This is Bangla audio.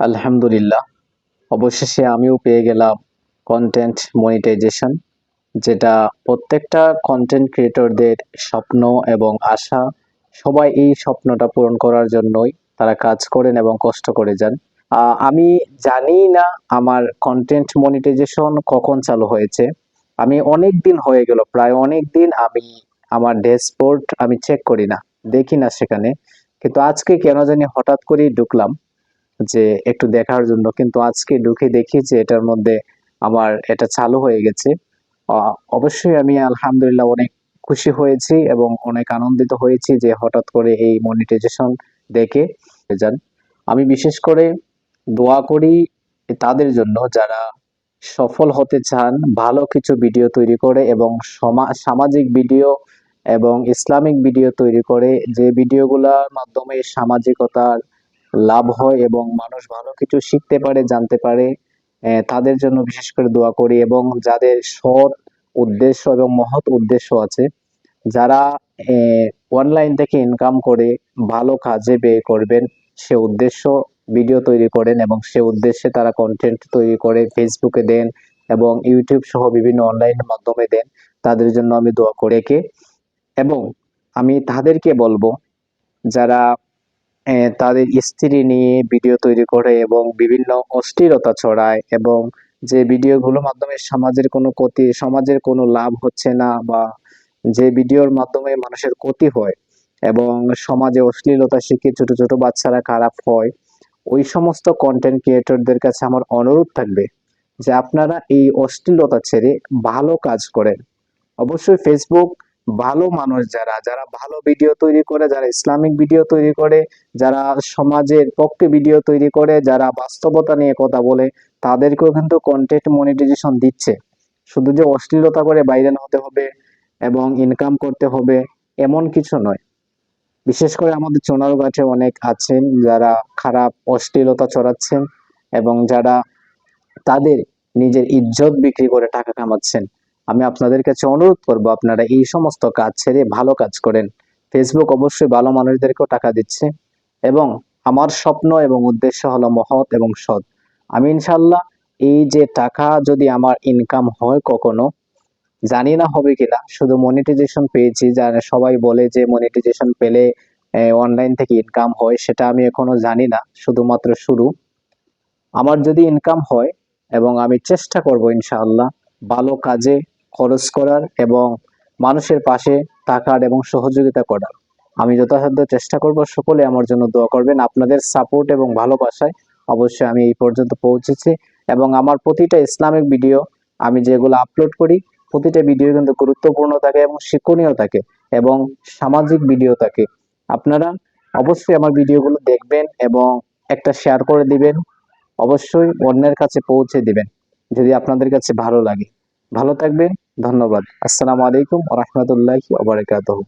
আলহামদুলিল্লাহ। অবশেষে আমিও পেয়ে গেলাম কন্টেন্ট মনিটাইজেশন যেটা প্রত্যেকটা কন্টেন্ট ক্রিয়েটরদের স্বপ্ন এবং আশা, সবাই এই স্বপ্নটা পূরণ করার জন্যই তারা কাজ করেন এবং কষ্ট করে যান। আমি জানি না আমার কন্টেন্ট মনিটাইজেশন কখন চালু হয়েছে। আমি অনেক দিন হয়ে গেল, প্রায় অনেক দিন আমি আমার ড্যাশবোর্ড আমি চেক করি না, দেখি না সেখানে। কিন্তু আজকে কেন জানি হঠাৎ করেই ঢুকলাম। যে একটু দেখার জন্য। কিন্তু আজকে ঢুকে দেখি যে এটার মধ্যে আমার এটা চালু হয়ে গেছে। অবশ্যই আমি আলহামদুলিল্লাহ অনেক খুশি হয়েছি এবং অনেক আনন্দিত হয়েছি যে হঠাৎ করে এই মনিটাইজেশন দেখে যান। আমি বিশেষ করে দোয়া করি তাদের জন্য যারা সফল হতে চান, ভালো কিছু ভিডিও তৈরি করে এবং সমা- সামাজিক ভিডিও এবং ইসলামিক ভিডিও তৈরি করে, যে ভিডিওগুলোর মাধ্যমে সামাজিকতার লাভ হয় এবং মানুষ ভালো কিছু শিখতে পারে, জানতে পারে তাদের জন্য বিশেষ করে দোয়া করি এবং যাদের সৎ উদ্দেশ্য এবং মহৎ উদ্দেশ্য আছে, যারা অনলাইন থেকে ইনকাম করে ভালো কাজে ব্যয় করবেন, সে উদ্দেশ্য ভিডিও তৈরি করেন এবং সে উদ্দেশ্যে তারা কন্টেন্ট তৈরি করে ফেসবুকে দেন এবং ইউটিউব সহ বিভিন্ন অনলাইন মাধ্যমে দেন, তাদের জন্য আমি দোয়া করে কে এবং আমি তাদেরকে বলব, যারা তাদের স্ত্রী নিয়ে ভিডিও তৈরি করে এবং বিভিন্ন অশ্লীলতা ছড়ায় এবং যে ভিডিওগুলোর মাধ্যমে সমাজের কোনো ক্ষতি, সমাজের কোনো লাভ হচ্ছে না বা যে ভিডিওর মাধ্যমে মানুষের ক্ষতি হয় এবং সমাজে অশ্লীলতা শিখে ছোট ছোট বাচ্চারা খারাপ হয়, ওই সমস্ত কন্টেন্ট ক্রিয়েটরদের কাছে আমার অনুরোধ থাকবে যে আপনারা এই অশ্লীলতা ছেড়ে ভালো কাজ করেন। অবশ্যই ফেসবুক ভালো মানুষ যারা যারা ভালো ভিডিও তৈরি করে, যারা ইসলামিক ভিডিও তৈরি করে, যারা সমাজের পক্ষে ভিডিও তৈরি করে, যারা বাস্তবতা নিয়ে কথা বলে, তাদেরকেও কিন্তু কন্টেন্ট মনিটাইজেশন দিচ্ছে। শুধু যে অশ্লীলতা করে ভাইরাল হতে হবে এবং ইনকাম করতে হবে, এমন কিছু নয়। বিশেষ করে আমাদের চোনারগাঁঠে অনেক আছেন যারা খারাপ অশ্লীলতা চড়াচ্ছেন এবং যারা তাদের নিজের ইজ্জত বিক্রি করে টাকা কামাচ্ছেন। আমি আপনাদের কাছে অনুরোধ করব আপনারা এই সমস্ত কাজ ছেড়ে ভালো কাজ করেন। ফেসবুক অবশ্যই ভালো মানুষদেরকেও টাকা দিচ্ছে এবং আমার স্বপ্ন এবং উদ্দেশ্য হলো মহৎ এবং সৎ। আমি ইনশাল্লাহ এই যে টাকা যদি আমার ইনকাম হয় কখনো, জানি না হবে কিনা, শুধু মনিটাইজেশন পেয়েছি, যারা সবাই বলে যে মনিটাইজেশন পেলে অনলাইন থেকে ইনকাম হয়, সেটা আমি এখনও জানি না, শুধুমাত্র শুরু। আমার যদি ইনকাম হয় এবং আমি চেষ্টা করব ইনশাআল্লাহ ভালো কাজে খরচ করার এবং মানুষের পাশে থাকার এবং সহযোগিতা করার। আমি যথাসাধ্য চেষ্টা করব, সকলে আমার জন্য দোয়া করবেন। আপনাদের সাপোর্ট এবং ভালোবাসায় অবশ্যই আমি এই পর্যন্ত পৌঁছেছি এবং আমার প্রতিটা ইসলামিক ভিডিও আমি যেগুলো আপলোড করি, প্রতিটা ভিডিও কিন্তু গুরুত্বপূর্ণ থাকে এবং শিক্ষণীয় থাকে এবং সামাজিক ভিডিও থাকে। আপনারা অবশ্যই আমার ভিডিওগুলো দেখবেন এবং একটা শেয়ার করে দিবেন। অবশ্যই অন্যের কাছে পৌঁছে দিবেন, যদি আপনাদের কাছে ভালো লাগে। ভালো থাকবেন ধন্যবাদ। আসসালামু আলাইকুম রহমতুল্লাহি ওবরাকাতুহু